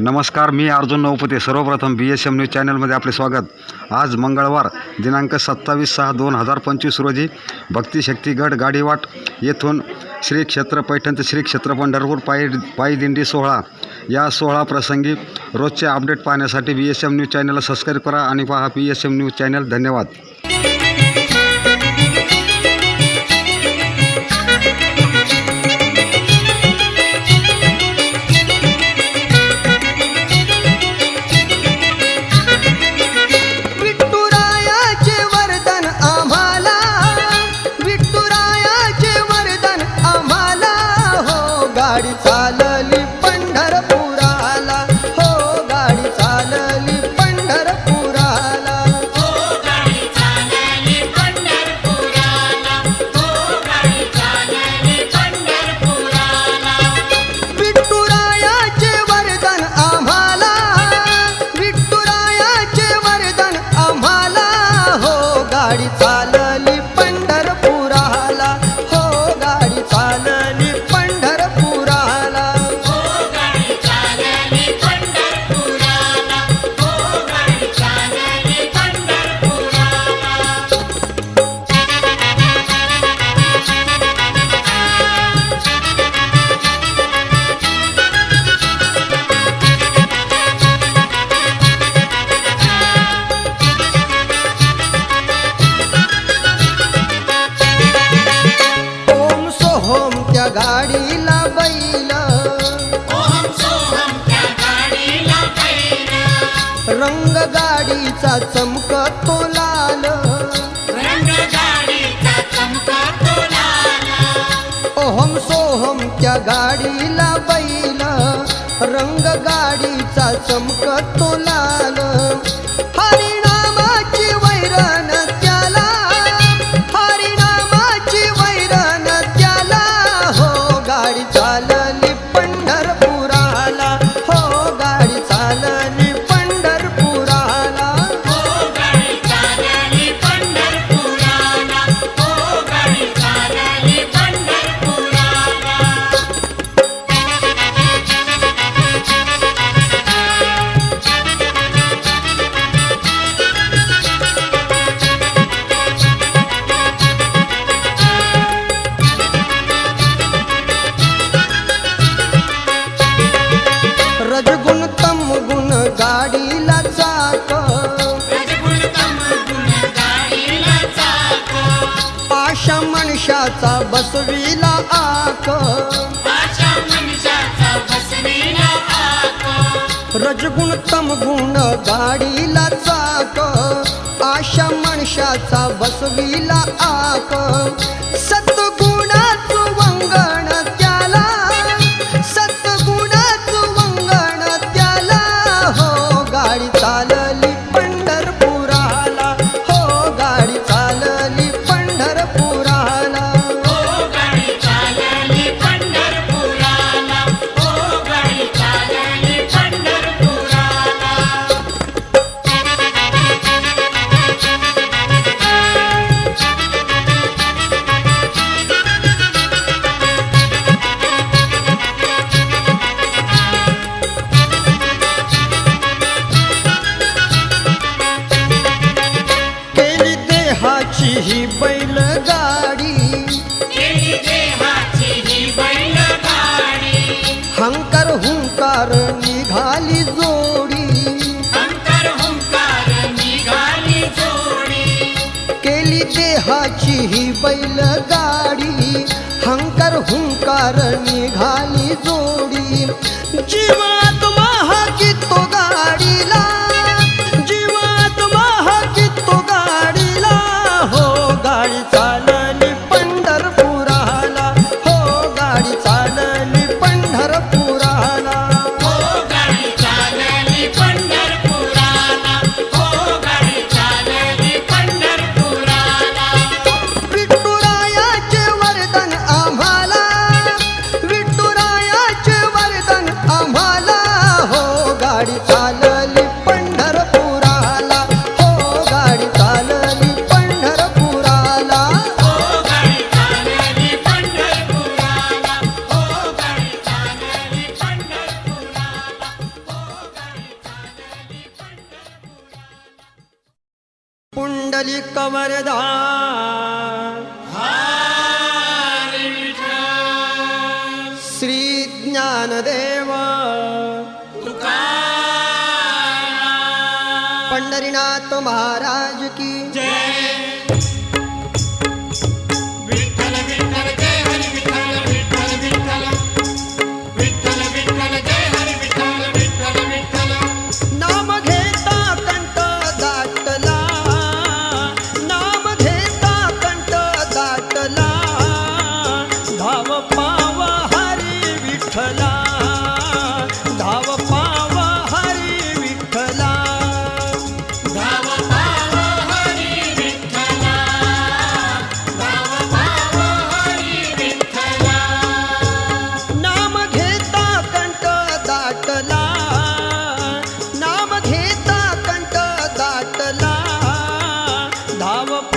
नमस्कार मी अर्जुन नौपते सर्वप्रथम बी S M news चॅनलमध्ये आपले स्वागत. आज मंगळवार दिनांक सत्तावीस सहा दोन हजार पंचवीस रोजी भक्तिशक्तीगड गाडीवाट येथून श्री क्षेत्र पैठण ते श्री क्षेत्र पंढरपूर पायी पायी दिंडी सोहळा. या सोहळा प्रसंगी रोजचे अपडेट पाहण्यासाठी बी एस एम न्यूज चॅनलला सबस्क्राईब करा आणि पहा B S M news channel धन्यवाद. गाडीचा चमकतो लाल. ओहम सोहम त्या गाडीला बैल. रंग गाडीचा चमकतो मनुष्याचा बसविला आक रजगुण तम गुण गाडीला चाक. आशा मनुष्याचा बसविला आक ही बैलगाडी. ही बैलगाडी हंकार हुंकार निघाली जोडी अंतर हुंकार निघाली जोडी. केली देहाची ही बैलगाडी. हंकार हुंकार निघाली जोडी. जीव विठ्ठल श्री ज्ञानदेव. पंढरीनाथ महाराज की धाव